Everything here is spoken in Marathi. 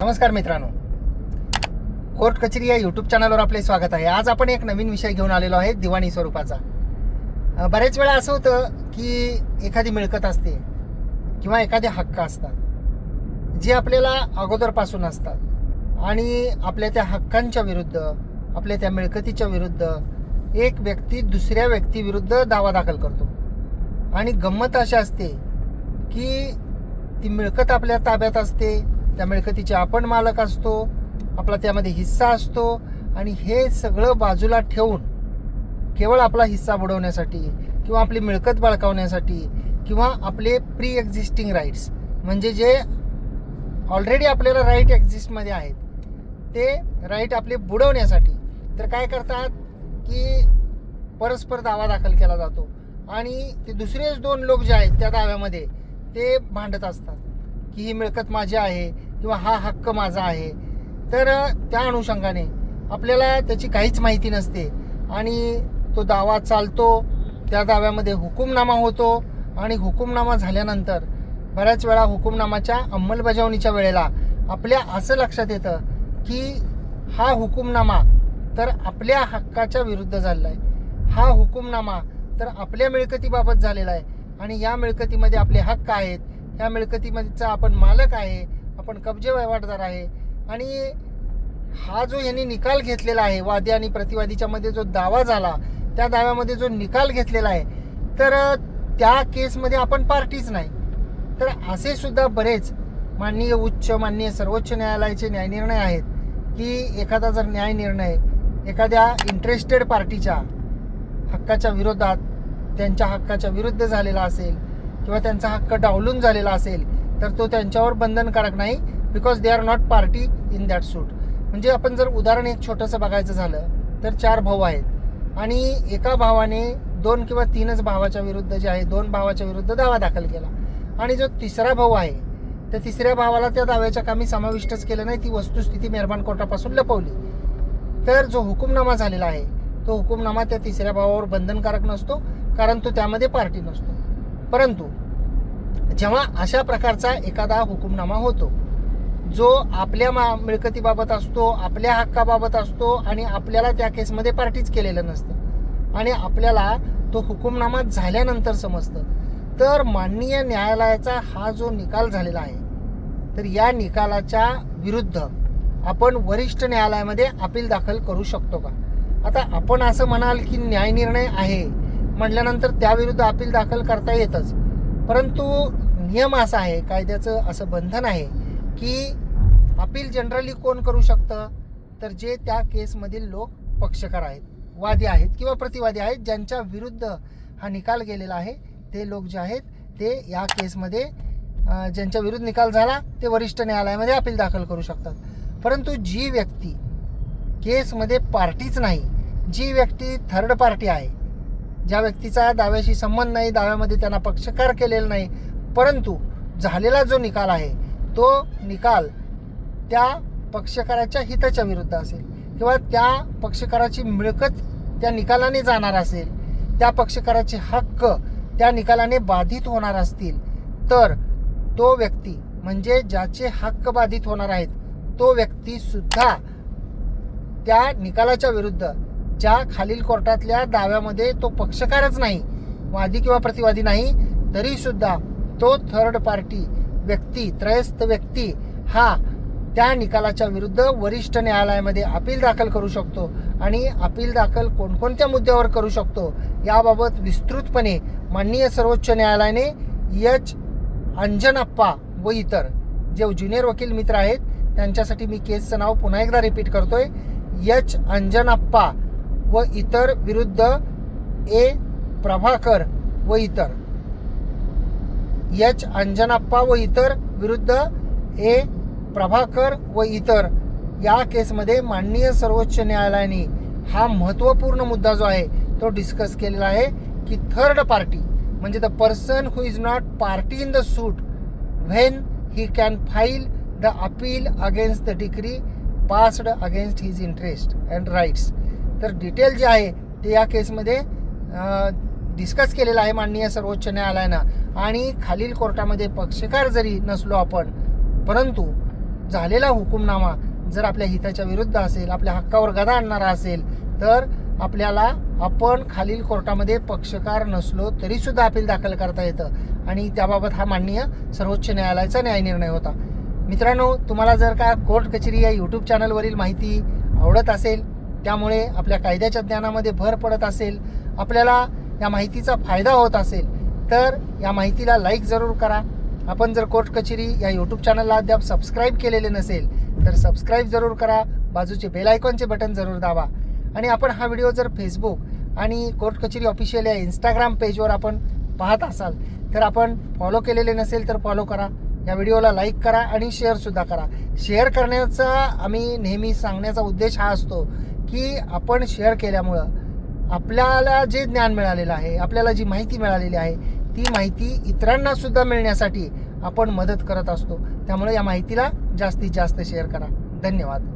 नमस्कार मित्रांनो. कोर्ट कचेरी या यूट्यूब चॅनलवर आपले स्वागत आहे. आज आपण एक नवीन विषय घेऊन आलेलो आहे दिवाणी स्वरूपाचा. बऱ्याच वेळा असं होतं की एखादी मिळकत असते किंवा एखादे हक्क असतात जे आपल्याला अगोदरपासून असतात आणि आपल्या त्या हक्कांच्या विरुद्ध आपल्या त्या मिळकतीच्या विरुद्ध एक व्यक्ती दुसऱ्या व्यक्तीविरुद्ध दावा दाखल करतो. आणि गंमत अशी असते की ती मिळकत आपल्या ताब्यात असते त्या मिळकतीचे आपण मालक असतो आपला त्यामध्ये हिस्सा असतो आणि हे सगळं बाजूला ठेवून केवळ आपला हिस्सा बुडवण्यासाठी किंवा आपली मिळकत बळकावण्यासाठी किंवा आपले प्री एक्झिस्टिंग राईट्स म्हणजे जे ऑलरेडी आपल्याला राईट एक्झिस्टमध्ये आहेत ते राईट आपले बुडवण्यासाठी. तर काय करतात की परस्पर दावा दाखल केला जातो आणि ते दुसरेच दोन लोक जे आहेत त्या दाव्यामध्ये ते भांडत असतात की ही मिळकत माझी आहे किंवा हा हक्क माझा आहे. तर त्या अनुषंगाने आपल्याला त्याची काहीच माहिती नसते. आणि तो दावा चालतो त्या दाव्यामध्ये हुकुमनामा होतो आणि हुकुमनामा झाल्यानंतर बऱ्याच वेळा हुकुमनामाच्या अंमलबजावणीच्या वेळेला आपल्या असं लक्षात येतं की हा हुकुमनामा तर आपल्या हक्काच्या विरुद्ध झालेला आहे. हा हुकुमनामा तर आपल्या मिळकतीबाबत झालेला आहे. आणि या मिळकतीमध्ये आपले हक्क आहेत. या मिळकतीमध्येचा आपण मालक आहे. आपण कब्जे वहिवाटदार आहे. आणि हा जो यांनी निकाल घेतलेला आहे वादी आणि प्रतिवादीच्या मध्ये जो दावा झाला त्या दाव्यामध्ये जो निकाल घेतलेला आहे तर त्या केसमध्ये आपण पार्टीच नाही. तर असे सुद्धा बरेच माननीय उच्च माननीय सर्वोच्च न्यायालयाचे न्यायनिर्णय आहेत की एखादा जर न्याय निर्णय एखाद्या इंटरेस्टेड पार्टीच्या हक्काच्या विरोधात त्यांच्या हक्काच्या विरुद्ध झालेला असेल किंवा त्यांचा हक्क डावलून झालेला असेल तर तो त्यांच्यावर बंधनकारक नाही because they are not party in that suit म्हणजे आपण जर उदाहरण एक छोटंसं बघायचं झालं तर चार भाऊ आहेत. आणि एका भावाने दोन किंवा तीनच भावाच्या विरुद्ध जे आहे दोन भावाच्या विरुद्ध दावा दाखल केला. आणि जो तिसरा भाऊ आहे त्या तिसऱ्या भावाला त्या दाव्याच्या कामी समाविष्टच केलं नाही ती वस्तुस्थिती मेहरबान कोर्टापासून लपवली. तर जो हुकुमनामा झालेला आहे तो हुकुमनामा त्या तिसऱ्या भावावर बंधनकारक नसतो कारण तो त्यामध्ये पार्टी नसतो. परंतु जेव्हा अशा प्रकारचा एखादा हुकुमनामा होतो जो आपल्या मा मिळकतीबाबत असतो आपल्या हक्काबाबत असतो आणि आपल्याला त्या केसमध्ये पार्टीच केलेलं नसतं आणि आपल्याला तो हुकुमनामा झाल्यानंतर समजतं तर माननीय न्यायालयाचा हा जो निकाल झालेला आहे तर या निकालाच्या विरुद्ध आपण वरिष्ठ न्यायालयामध्ये अपील दाखल करू शकतो का? आता आपण असं म्हणाल की न्यायनिर्णय आहे म्हटल्यानंतर त्याविरुद्ध अपील दाखल करता येतच. परंतु नियम असा आहे कायद्याचं असं बंधन आहे की अपील जनरली कोण करू शकतं? तर जे त्या केसमधील लोक पक्षकार आहेत वादी आहेत किंवा प्रतिवादी आहेत ज्यांच्या विरुद्ध हा निकाल गेलेला आहे ते लोक जे आहेत ते या केसमध्ये ज्यांच्या विरुद्ध निकाल झाला ते वरिष्ठ न्यायालयामध्ये अपील दाखल करू शकतात. परंतु जी व्यक्ती केसमध्ये पार्टीच नाही जी व्यक्ती थर्ड पार्टी आहे ज्या व्यक्तीचा दाव्याशी संबंध नाही दाव्यामध्ये त्यांना पक्षकार केलेला नाही परंतु झालेला जो निकाल आहे तो निकाल त्या पक्षकाराच्या हिताच्या विरुद्ध असेल किंवा त्या पक्षकाराची मिळकत त्या निकालाने जाणार असेल त्या पक्षकाराचे हक्क त्या निकालाने बाधित होणार असतील तर तो व्यक्ती म्हणजे ज्याचे हक्क बाधित होणार आहेत तो व्यक्तीसुद्धा त्या निकालाच्या विरुद्ध ज्या खालील कोर्टातल्या दाव्यामध्ये तो पक्षकारच नाही वादी किंवा प्रतिवादी नाही तरीसुद्धा तो थर्ड पार्टी व्यक्ती त्रयस्थ व्यक्ती हा त्या निकालाच्या विरुद्ध वरिष्ठ न्यायालयामध्ये अपील दाखल करू शकतो आणि अपील दाखल कोणकोणत्या मुद्द्यावर करू शकतो याबाबत विस्तृतपणे माननीय सर्वोच्च न्यायालयाने यच अंजनाप्पा व इतर जे ज्युनियर वकील मित्र आहेत त्यांच्यासाठी मी केसचं नाव पुन्हा एकदा रिपीट करतोय. यच अंजनाप्पा व इतर विरुद्ध ए. प्रभाकर व इतर. यच अंजनाप्पा व इतर विरुद्ध ए. प्रभाकर व इतर. या केसमध्ये माननीय सर्वोच्च न्यायालयाने हा महत्त्वपूर्ण मुद्दा जो आहे तो डिस्कस केलेला आहे की थर्ड पार्टी म्हणजे the person who is not party in the suit when he can file the appeal against the decree passed against his interest and rights तर डिटेल जे आहे ते या केसमध्ये डिस्कस केलेलं आहे माननीय सर्वोच्च न्यायालयानं. आणि खालील कोर्टामध्ये पक्षकार जरी नसलो आपण परंतु झालेला हुकुमनामा जर आपल्या हिताच्या विरुद्ध असेल आपल्या हक्कावर गदा आणणारा असेल तर आपल्याला आपण खालील कोर्टामध्ये पक्षकार नसलो तरीसुद्धा अपील दाखल करता येतं. आणि त्याबाबत हा माननीय सर्वोच्च न्यायालयाचा न्याय निर्णय होता. मित्रांनो तुम्हाला जर का कोर्ट कचेरी या यूट्यूब चॅनलवरील माहिती आवडत असेल त्यामुळे आपल्या कायद्याच्या ज्ञानामध्ये भर पडत असेल आपल्याला या माहितीचा फायदा होत असेल तर या माहितीला लाईक जरूर करा. आपण जर कोर्ट कचेरी या यूट्यूब चॅनलला अद्याप सबस्क्राईब केलेले नसेल तर सबस्क्राईब जरूर करा. बाजूचे बेल आयकॉनचे बटन जरूर दाबा. आणि आपण हा व्हिडिओ जर फेसबुक आणि कोर्ट कचेरी ऑफिशियल या इंस्टाग्राम पेजवर आपण पाहत असाल तर आपण फॉलो केलेले नसेल तर फॉलो करा. या व्हिडिओला लाईक करा आणि शेअरसुद्धा करा. शेअर करण्याचा आम्ही नेहमी सांगण्याचा उद्देश हा असतो की आपण शेअर केल्यामुळं आपल्याला जे ज्ञान मिळालेलं आहे आपल्याला जी माहिती मिळालेली आहे ती माहिती इतरांना सुद्धा मिळण्यासाठी आपण मदत करत असतो. त्यामुळे या माहितीला जास्तीत जास्त शेअर करा. धन्यवाद.